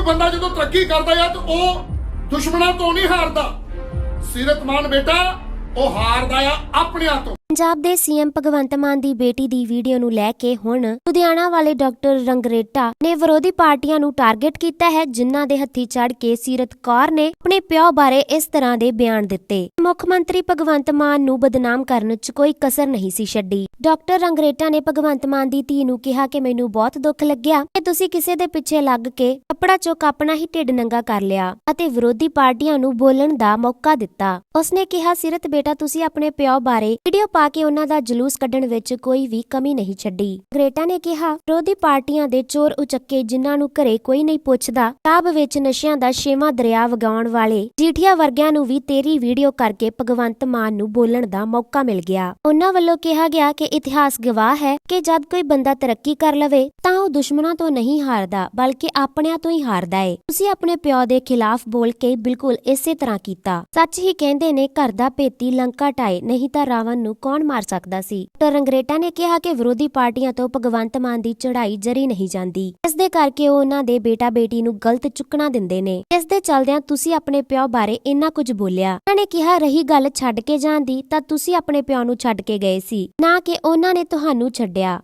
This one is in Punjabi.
ਇੱਕ ਬੰਦਾ ਜਦੋਂ ਤਰੱਕੀ ਕਰਦਾ ਆ ਤਾਂ ਉਹ ਦੁਸ਼ਮਣਾਂ ਤੋਂ ਨਹੀਂ ਹਾਰਦਾ। ਸੀਰਤਮਾਨ ਬੇਟਾ, ਉਹ ਹਾਰਦਾ ਆ ਆਪਣਿਆਂ ਤੋਂ। ਪੰਜਾਬ ਦੇ ਸੀਐਮ ਭਗਵੰਤ ਮਾਨ ਦੀ ਬੇਟੀ ਦੀ ਵੀਡੀਓ ਨੂੰ ਲੈ ਕੇ ਹੁਣ ਲੁਧਿਆਣਾ ਵਾਲੇ ਡਾਕਟਰ ਰੰਗਰੇਟਾ ਨੇ ਵਿਰੋਧੀ ਪਾਰਟੀਆਂ ਨੂੰ ਟਾਰਗੇਟ ਕੀਤਾ ਹੈ, ਜਿਨ੍ਹਾਂ ਦੇ ਹੱਥੀ ਚੜ ਕੇ ਸੀਰਤ ਕੌਰ ਨੇ ਆਪਣੇ ਪਿਓ ਬਾਰੇ ਇਸ ਤਰ੍ਹਾਂ ਦੇ ਬਿਆਨ ਦਿੱਤੇ। ਮੁੱਖ ਮੰਤਰੀ ਭਗਵੰਤ ਮਾਨ ਨੂੰ ਬਦਨਾਮ ਕਰਨ 'ਚ ਕੋਈ ਕਸਰ ਨਹੀਂ ਸੀ ਛੱਡੀ। ਡਾਕਟਰ ਰੰਗਰੇਟਾ ਨੇ ਭਗਵੰਤ ਮਾਨ ਦੀ ਧੀ ਨੂੰ ਕਿਹਾ ਕਿ ਮੈਨੂੰ ਬਹੁਤ ਦੁੱਖ ਲੱਗਿਆ ਕਿ ਤੁਸੀਂ ਕਿਸੇ ਦੇ ਪਿੱਛੇ ਲੱਗ ਕੇ ਕੱਪੜਾ ਚੁੱਕ ਆਪਣਾ ਹੀ ਢਿੱਡ ਨੰਗਾ ਕਰ ਲਿਆ ਅਤੇ ਵਿਰੋਧੀ ਪਾਰਟੀਆਂ ਨੂੰ ਬੋਲਣ ਦਾ ਮੌਕਾ ਦਿੱਤਾ। ਉਸਨੇ ਕਿਹਾ, ਸੀਰਤ ਬੇਟਾ, ਤੁਸੀਂ ਆਪਣੇ ਪਿਓ ਬਾਰੇ ਵੀਡੀਓ ਪਾ ਕੇ ਉਹਨਾਂ ਦਾ ਜਲੂਸ ਕੱਢਣ ਵਿੱਚ ਕੋਈ ਵੀ ਕਮੀ ਨਹੀਂ ਛੱਡੀ। ਗ੍ਰੇਟਾ ਨੇ ਕਿਹਾ, ਵਿਰੋਧੀ ਪਾਰਟੀਆਂ ਦੇ ਚੋਰ ਉਚੱਕੇ ਜਿਨ੍ਹਾਂ ਨੂੰ ਘਰੇ ਕੋਈ ਨਹੀਂ ਪੁੱਛਦਾ ਤਾਬ ਵਿੱਚ ਨਸ਼ਿਆਂ ਦਾ ਛੇਵਾਂ ਦਰਿਆ ਵਗਾਉਣ ਵਾਲੇ, ਜੀਠੀਆ ਵਰਗਿਆਂ ਨੂੰ ਵੀ ਤੇਰੀ ਵੀਡੀਓ ਕਰਕੇ ਭਗਵੰਤ ਮਾਨ ਨੂੰ ਬੋਲਣ ਦਾ ਮੌਕਾ ਮਿਲ ਗਿਆ। ਉਹਨਾਂ ਵੱਲੋਂ ਕਿਹਾ ਗਿਆ ਕਿ ਇਤਿਹਾਸ ਗਵਾਹ ਹੈ ਕਿ ਜਦ ਕੋਈ ਬੰਦਾ ਤਰੱਕੀ ਕਰ ਲਵੇ ਤਾਂ ਉਹ ਦੁਸ਼ਮਣਾਂ ਤੋਂ ਨਹੀਂ ਹਾਰਦਾ, ਬਲਕਿ ਆਪਣਿਆਂ ਤੋਂ ਹੀ ਹਾਰਦਾ ਏ। ਤੁਸੀਂ ਆਪਣੇ ਪਿਓ ਦੇ ਖਿਲਾਫ ਬੋਲ ਕੇ ਬਿਲਕੁਲ ਇਸੇ ਤਰ੍ਹਾਂ ਕੀਤਾ। ਸੱਚ ਹੀ ਕਹਿੰਦੇ ਨੇ, ਘਰ ਦਾ ਭੇਤੀ ਲੰਕਾ ਟਾਏ, ਨਹੀਂ ਤਾਂ ਰਾਵਣ ਨੂੰ ਕੌਣ ਮਾਰ ਸਕਦਾ ਸੀ? ਡਾਕਟਰ ਰੰਗਰੇਟਾ ਨੇ ਕਿਹਾ ਕਿ ਵਿਰੋਧੀ ਪਾਰਟੀਆਂ ਤੋਂ ਭਗਵੰਤ ਮਾਨ ਦੀ ਚੜ੍ਹਾਈ ਜਰੀ ਨਹੀਂ ਜਾਂਦੀ। ਇਸ ਦੇ ਕਰਕੇ ਉਹ ਉਹਨਾਂ ਦੇ ਬੇਟਾ ਬੇਟੀ ਨੂੰ ਗਲਤ ਚੁੱਕਣਾ ਦਿੰਦੇ ਨੇ। ਇਸ ਦੇ ਚੱਲਦਿਆਂ ਤੁਸੀਂ ਆਪਣੇ ਪਿਓ ਬਾਰੇ ਇੰਨਾ ਕੁਝ ਬੋਲਿਆ। ਉਹਨਾਂ ਨੇ ਕਿਹਾ, ਰਹੀ ਗੱਲ ਛੱਡ ਕੇ ਜਾਣ ਦੀ, ਤਾਂ ਤੁਸੀਂ ਆਪਣੇ ਪਿਓ ਨੂੰ ਛੱਡ ਕੇ ਗਏ ਸੀ, ਨਾ ਕਿ ਉਹਨਾਂ ਨੇ ਤੁਹਾਨੂੰ ਛੱਡਿਆ।